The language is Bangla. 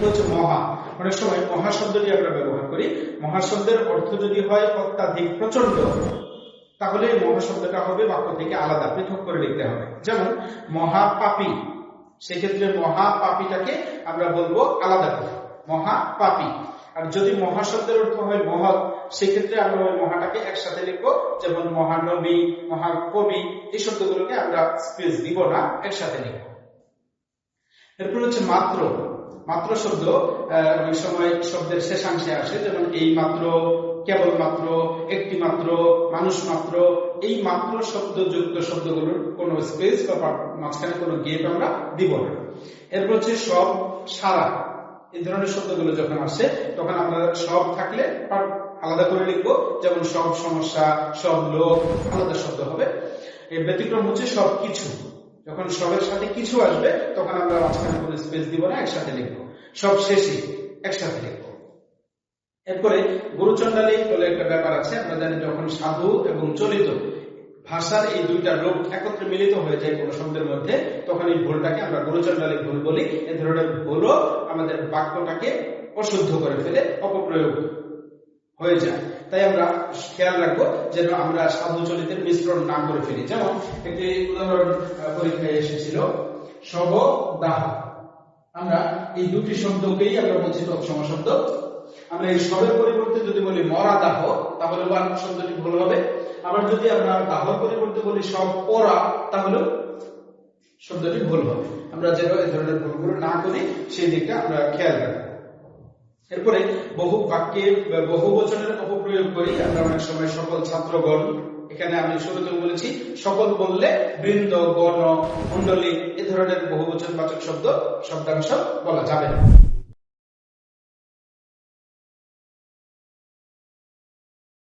হচ্ছে মহা। অনেক সময় মহা শব্দটি আমরা ব্যবহার করি। মহা শব্দের অর্থ যদি হয় অত্যাধিক প্রচণ্ড তাহলে মহা শব্দটা হবে বাক্য থেকে আলাদা, পৃথক করে লিখতে হবে। যেমন, মহাপাপী। সেক্ষেত্রে মহাপাপীটাকে আমরা বলব আলাদা করে। মহাপাপী। আর যদি মহা শব্দের অর্থ হয় মহৎ, সেক্ষেত্রে আমরা ওই মহাটাকে একসাথে লিখব, যেমন মহানবী, মহাকবি, এই শব্দগুলোকে আমরা স্পেস দিব না, একসাথে লিখব। এরপর হচ্ছে মাত্র। মাত্র শব্দ অনেক সময় শব্দের শেষাংশে আসে, যেমন এই মাত্র কেবল মাত্র একটি মাত্র মানুষ মাত্র এই মাত্র শব্দ যুক্ত শব্দগুলোর কোনো স্পেস বা মাঝখানে কোনো গেপ আমরা দিব না। এরপর হচ্ছে সব, সারা। এই ধরনের শব্দগুলো যখন আসে, তখন আমরা সব থাকলে আলাদা করে লিখব, যেমন সব সমস্যা, সব লোক, আলাদা শব্দ হবে। এর ব্যতিক্রম হচ্ছে সব কিছু যখন সবের সাথে কিছু আসবে, তখন আমরা মাঝখানে কোনো স্পেস দিব না, একসাথে লিখব। সব শেষে একসাথে লিখব। এরপরে গুরুচণ্ডালী বলে একটা ব্যাপার আছে, আমরা জানি যখন সাধু এবং চলিত ভাষার এই দুইটা রূপ একত্রে মিলিত হয়ে যায় কোনো শব্দের মধ্যে, তখন এই ভুলটাকে আমরা গুরুচণ্ডালী ভুল বলি। এ ধরনের ভুলও আমাদের বাক্যটাকে অশুদ্ধ করে ফেলে, অপপ্রয়োগ হয়ে যায়। তাই আমরা খেয়াল রাখব যেন আমরা সাধু চলিতের মিশ্রণ না করে ফেলি। যেমন একটি উদাহরণ পরীক্ষায় এসেছিল সব দাহ আমরা এই দুটি শব্দকেই আমরা বলছি তৎসম শব্দ আমরা এই সবের পরিবর্তে যদি বলি মরা দাহ তাহলে শব্দটি ভুল হবে। আবার যদি আমরা দাহর পরিবর্তে বলি সব পরা তাহলে শব্দটি ভুল হবে। আমরা যেন এই ধরনের ভুলগুলো না করি, সেই দিকটা আমরা খেয়াল রাখব। এরপরে বহু বাক্যে, বহু বচনের অপপ্রয়োগ করি। আমরা অনেক সময় সকল ছাত্রগণ, এখানে আমি শুরুতে বলেছি, সকল বললে বৃন্দ, গণ মন্ডলী এ ধরনের বহু বচন বাচক শব্দ, শব্দাংশ বলা যাবে না।